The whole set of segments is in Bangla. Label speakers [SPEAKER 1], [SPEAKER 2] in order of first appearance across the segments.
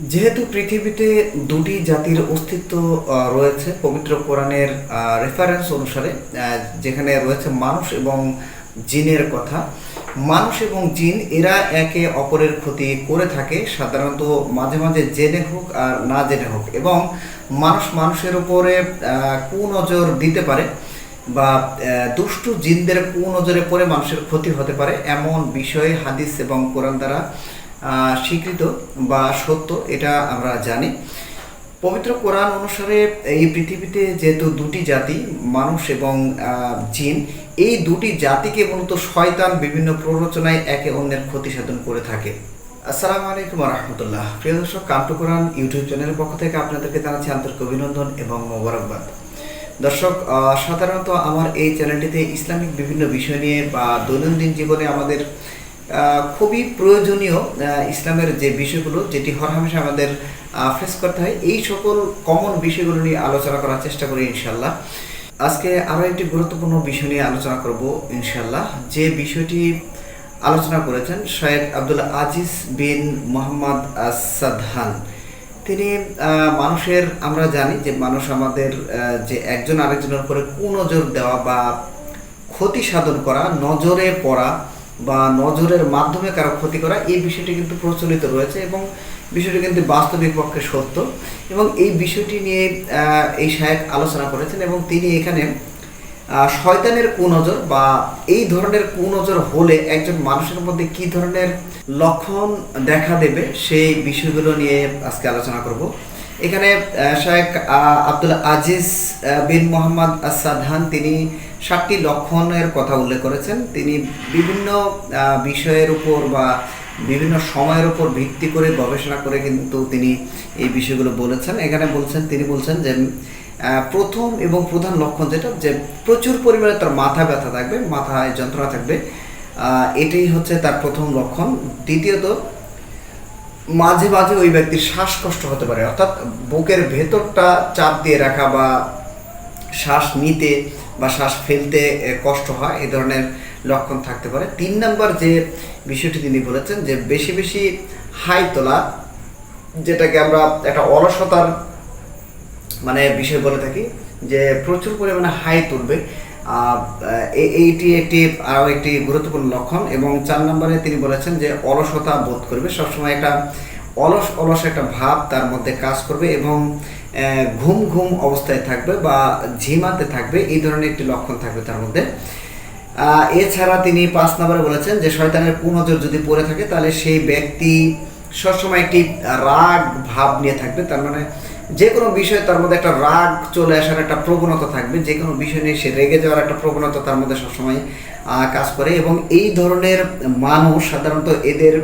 [SPEAKER 1] যেহেতু পৃথিবীতে দুটি জাতির অস্তিত্ব রয়েছে, পবিত্র কোরআনের রেফারেন্স অনুসারে যেখানে রয়েছে মানুষ এবং জিনের কথা। মানুষ এবং জিন এরা একে অপরের ক্ষতি করে থাকে, সাধারণত মাঝে মাঝে জেনে হোক আর না জেনে হোক। এবং মানুষ মানুষের উপরে কুনজর দিতে পারে বা দুষ্টু জিনদের কুনজরে পড়ে মানুষের ক্ষতি হতে পারে, এমন বিষয়ে হাদিস এবং কোরআন দ্বারা স্বীকৃত বা সত্য, এটা আমরা জানি। পবিত্র কোরআন অনুসারে এই পৃথিবীতে যেহেতু দুটি জাতি, মানুষ এবং জিন, এই দুটি জাতিকে মূলত শয়তান বিভিন্ন প্ররোচনায় একে অন্যের ক্ষতি সাধন করে থাকে। আসসালামু আলাইকুম রহমতুল্লাহ প্রিয় দর্শক কামটু কোরআন ইউটিউব চ্যানেলের পক্ষ থেকে আপনাদেরকে জানাচ্ছি আন্তরিক অভিনন্দন এবং মোবারকবাদ। দর্শক সাধারণত আমার এই চ্যানেলটিতে ইসলামিক বিভিন্ন বিষয় নিয়ে বা দৈনন্দিন জীবনে আমাদের খুবই প্রয়োজনীয় ইসলামের যে বিষয়গুলো, যেটি হরহামেশা আমাদের ফেস করতে হয়, এই সকল কমন বিষয়গুলো নিয়ে আলোচনা করার চেষ্টা করি ইনশাল্লাহ আজকে আরও একটি গুরুত্বপূর্ণ বিষয় নিয়ে আলোচনা করব ইনশাল্লাহ যে বিষয়টি আলোচনা করেছেন শয়েখ আব্দুল আজিজ বিন মোহাম্মদ আসাদহান তিনি মানুষের, আমরা জানি যে মানুষ আমাদের যে একজন আরেকজনের উপরে কুনজর দেওয়া বা ক্ষতি সাধন করা, নজরে পড়া বা নজরের মাধ্যমে কারও ক্ষতি করা, এই বিষয়টি কিন্তু প্রচলিত রয়েছে এবং বিষয়টি কিন্তু বাস্তবিক পক্ষে সত্য। এবং এই বিষয়টি নিয়ে এই সাহেব আলোচনা করেছেন এবং তিনি এখানে শয়তানের কুনজর বা এই ধরনের কুনজর হলে একজন মানুষের মধ্যে কি ধরনের লক্ষণ দেখা দেবে, সেই বিষয়গুলো নিয়ে আজকে আলোচনা করব। এখানে শায়েখ আব্দুল আজিজ বিন মোহাম্মদ আসাদহান তিনি সাতটি লক্ষণের কথা উল্লেখ করেছেন। তিনি বিভিন্ন বিষয়ের উপর বা বিভিন্ন সময়ের উপর ভিত্তি করে গবেষণা করে কিন্তু তিনি এই বিষয়গুলো বলেছেন। এখানে বলছেন, তিনি বলছেন যে প্রথম এবং প্রধান লক্ষণ যেটা, যে প্রচুর পরিমাণে তার মাথা ব্যথা থাকবে, মাথায় যন্ত্রণা থাকবে। এটাই হচ্ছে তার প্রথম লক্ষণ। দ্বিতীয়ত, মাঝে মাঝে ওই ব্যক্তির শ্বাসকষ্ট হতে পারে। অর্থাৎ বুকের ভেতরটা চাপ দিয়ে রাখা বা শ্বাস নিতে বা শ্বাস ফেলতে কষ্ট হয় এই ধরনের লক্ষণ থাকতে পারে। তিন নম্বর যে বিষয়টি তিনি বলেছেন যে বেশি বেশি হাই তোলা, যেটাকে আমরা একটা অলসতার মানে বিষয় বলে থাকি, যে প্রচুর পরিমাণে হাই তুলবে। এইটি একটি আরও একটি গুরুত্বপূর্ণ লক্ষণ এবং চার নম্বরে তিনি বলেছেন যে অলসতা বোধ করবে। সবসময় একটা অলস অলস একটা ভাব তার মধ্যে কাজ করবে এবং ঘুম ঘুম অবস্থায় থাকবে বা ঝিমাতে থাকবে, এই ধরনের একটি লক্ষণ থাকবে তার মধ্যে। এছাড়া তিনি পাঁচ নম্বরে বলেছেন যে, শয়তানের কুনজর যদি পড়ে থাকে, তাহলে সেই ব্যক্তি সবসময় একটি রাগ ভাব নিয়ে থাকবে। তার মানে যে কোনো বিষয়ে তার মধ্যে একটা রাগ চলে আসার একটা প্রবণতা থাকবে, যে কোনো বিষয় নিয়ে সে রেগে যাওয়ার একটা প্রবণতা তার মধ্যে সবসময় কাজ করে এবং এই ধরনের মানুষ সাধারণত এদের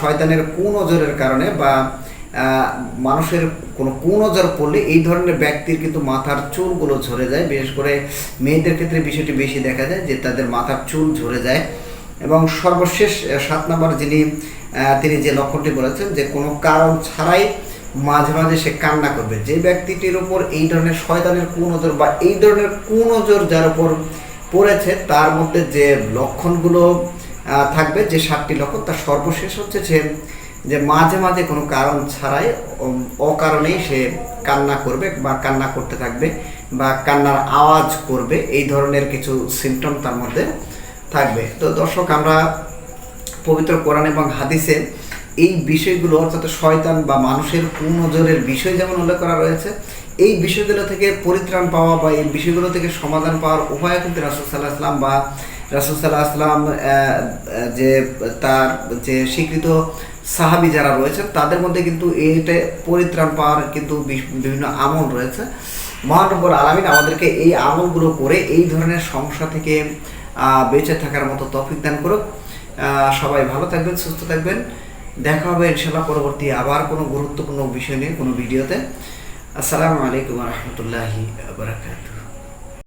[SPEAKER 1] শয়তানের কুনজরের কারণে বা মানুষের কোনো কুনজর পড়লে এই ধরনের ব্যক্তির কিন্তু মাথার চুলগুলো ঝরে যায়। বিশেষ করে মেয়েদের ক্ষেত্রে বিষয়টি বেশি দেখা যায় যে তাদের মাথার চুল ঝরে যায়। এবং সর্বশেষ সাত নম্বর যিনি তিনি যে লক্ষণটি বলেছেন যে কোনো কারণ ছাড়াই মাঝে মাঝে সে কান্না করবে। যে ব্যক্তিটির উপর এই ধরনের শয়তানের কুনজর বা এই ধরনের কুনজর যার উপর পড়েছে, তার মধ্যে যে লক্ষণগুলো থাকবে যে সাতটি লক্ষণ তার সর্বশেষ হচ্ছে যে যে মাঝে মাঝে কোনো কারণ ছাড়াই অকারণেই সে কান্না করবে বা কান্না করতে থাকবে বা কান্নার আওয়াজ করবে। এই ধরনের কিছু সিমটম তার মধ্যে থাকবে। তো দর্শক, আমরা পবিত্র কোরআন এবং হাদিসে এই বিষয়গুলো, অর্থাৎ শয়তান বা মানুষের কুনজরের বিষয় যেমন উল্লেখ করা রয়েছে, এই বিষয়গুলো থেকে পরিত্রাণ পাওয়া বা এই বিষয়গুলো থেকে সমাধান পাওয়ার উপায় কিন্তু রাসুল সাল্লাহ আসলাম বা রাসুল সাল্লাহ আসলাম যে তার, যে স্বীকৃত সাহাবি যারা রয়েছেন তাদের মধ্যে কিন্তু এইটা পরিত্রাণ পাওয়ার কিন্তু বিভিন্ন আমল রয়েছে। মহানব্বর আলামিন আমাদেরকে এই আমলগুলো করে এই ধরনের সমস্যা থেকে বেঁচে থাকার মতো তফিক দান করুক। সবাই ভালো থাকবেন, সুস্থ থাকবেন। দেখা হবে ইনশাল্লাহ পরবর্তী আবার কোনো গুরুত্বপূর্ণ বিষয় নিয়ে কোনো ভিডিওতে। আসসালামু আলাইকুম রহমতুল্লাহি বারাকাতুহ।